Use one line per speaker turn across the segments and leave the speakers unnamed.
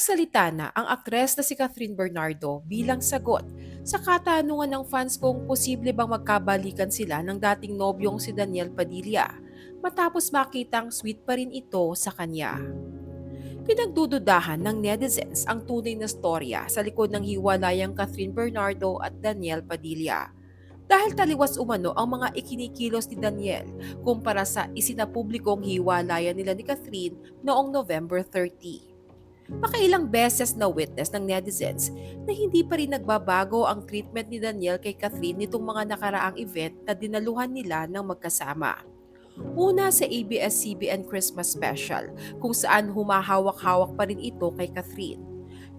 Nagsalita na ang aktres na si Catherine Bernardo bilang sagot sa katanungan ng fans kung posible bang magkabalikan sila ng dating nobyong si Daniel Padilla matapos makitang sweet pa rin ito sa kanya. Pinagdududahan ng netizens ang tunay na storya sa likod ng hiwalayang Catherine Bernardo at Daniel Padilla. Dahil taliwas umano ang mga ikinikilos ni Daniel kumpara sa isinapublikong hiwalayan nila ni Catherine noong November 30. Makailang beses na witness ng netizens na hindi pa rin nagbabago ang treatment ni Daniel kay Catherine nitong mga nakaraang event na dinaluhan nila ng magkasama. Una sa ABS-CBN Christmas Special kung saan humahawak-hawak pa rin ito kay Catherine.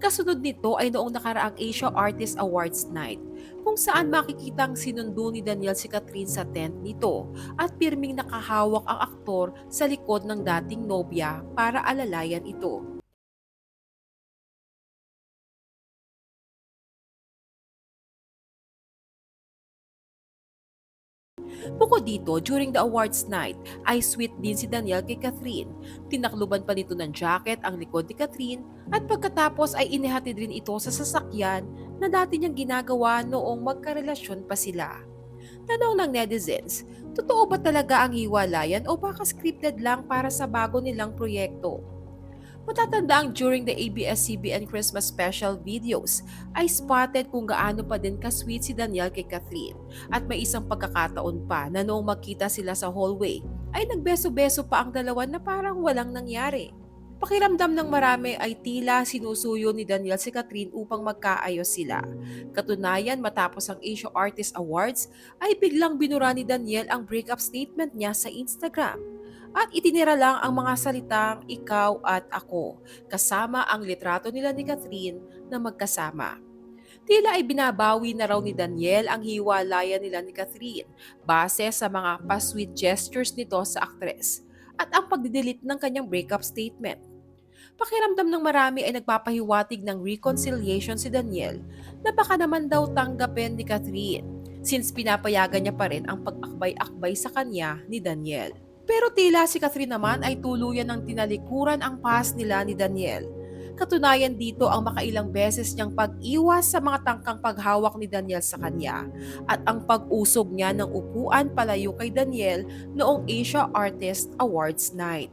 Kasunod nito ay noong nakaraang Asia Artist Awards Night kung saan makikitang sinundo ni Daniel si Catherine sa tent nito at pirming nakahawak ang aktor sa likod ng dating nobya para alalayan ito. Bukod dito, during the awards night, ay sweet din si Daniel kay Catherine. Tinakluban pa nito ng jacket ang likod ni Catherine at pagkatapos ay inihatid rin ito sa sasakyan na dati niyang ginagawa noong magkarelasyon pa sila. Tanong ng netizens, totoo ba talaga ang hiwalayan o baka scripted lang para sa bago nilang proyekto? Matatandang during the ABS-CBN Christmas special videos ay spotted kung gaano pa din ka-sweet si Daniel kay Kathleen at may isang pagkakataon pa na noong magkita sila sa hallway ay nagbeso-beso pa ang dalawa na parang walang nangyari. Pakiramdam ng marami ay tila sinusuyo ni Daniel si Catherine upang magkaayos sila. Katunayan matapos ang Asia Artist Awards ay biglang binura ni Daniel ang breakup statement niya sa Instagram at itinira lang ang mga salitang ikaw at ako, kasama ang litrato nila ni Catherine na magkasama. Tila ay binabawi na raw ni Daniel ang hiwalayan nila ni Catherine base sa mga pa-sweet gestures nito sa aktres at ang pagdidelete ng kanyang breakup statement. Pakiramdam ng marami ay nagpapahiwatig ng reconciliation si Daniel na baka naman daw tanggapin ni Catherine since pinapayagan niya pa rin ang pag-akbay-akbay sa kanya ni Daniel. Pero tila si Catherine naman ay tuluyan ng tinalikuran ang past nila ni Daniel. Katunayan dito ang makailang beses niyang pag-iwas sa mga tangkang paghawak ni Daniel sa kanya at ang pag-usog niya ng upuan palayo kay Daniel noong Asia Artist Awards Night.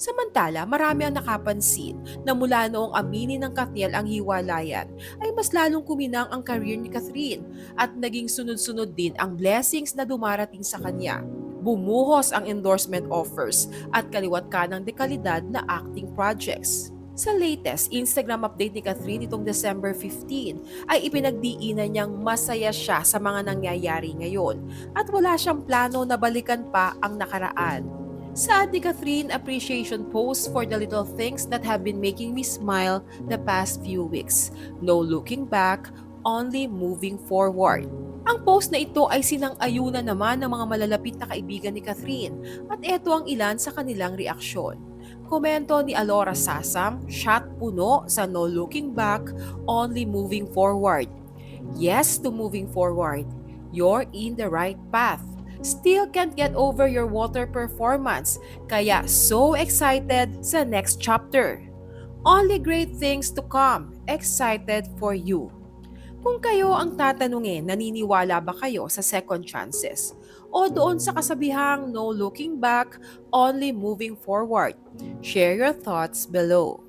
Samantala, marami ang nakapansin na mula noong aminin ng Katniel ang hiwalayan, ay mas lalong kuminang ang career ni Catherine at naging sunod-sunod din ang blessings na dumarating sa kanya bumuhos ang endorsement offers at kaliwat ka ng dekalidad na acting projects. Sa latest Instagram update ni Catherine itong December 15 ay ipinagdiinan niyang masaya siya sa mga nangyayari ngayon at wala siyang plano na balikan pa ang nakaraan. Sa ni Catherine appreciation post for the little things that have been making me smile the past few weeks. No looking back, only moving forward. Ang post na ito ay sinang-ayunan naman ng mga malalapit na kaibigan ni Catherine at ito ang ilan sa kanilang reaksyon. Komento ni Alora Sasam, shot puno sa no looking back, only moving forward. Yes to moving forward. You're in the right path. Still can't get over your water performance, kaya so excited sa next chapter. Only great things to come. Excited for you. Kung kayo ang tatanungin, naniniwala ba kayo sa second chances? O doon sa kasabihang no looking back, only moving forward? Share your thoughts below.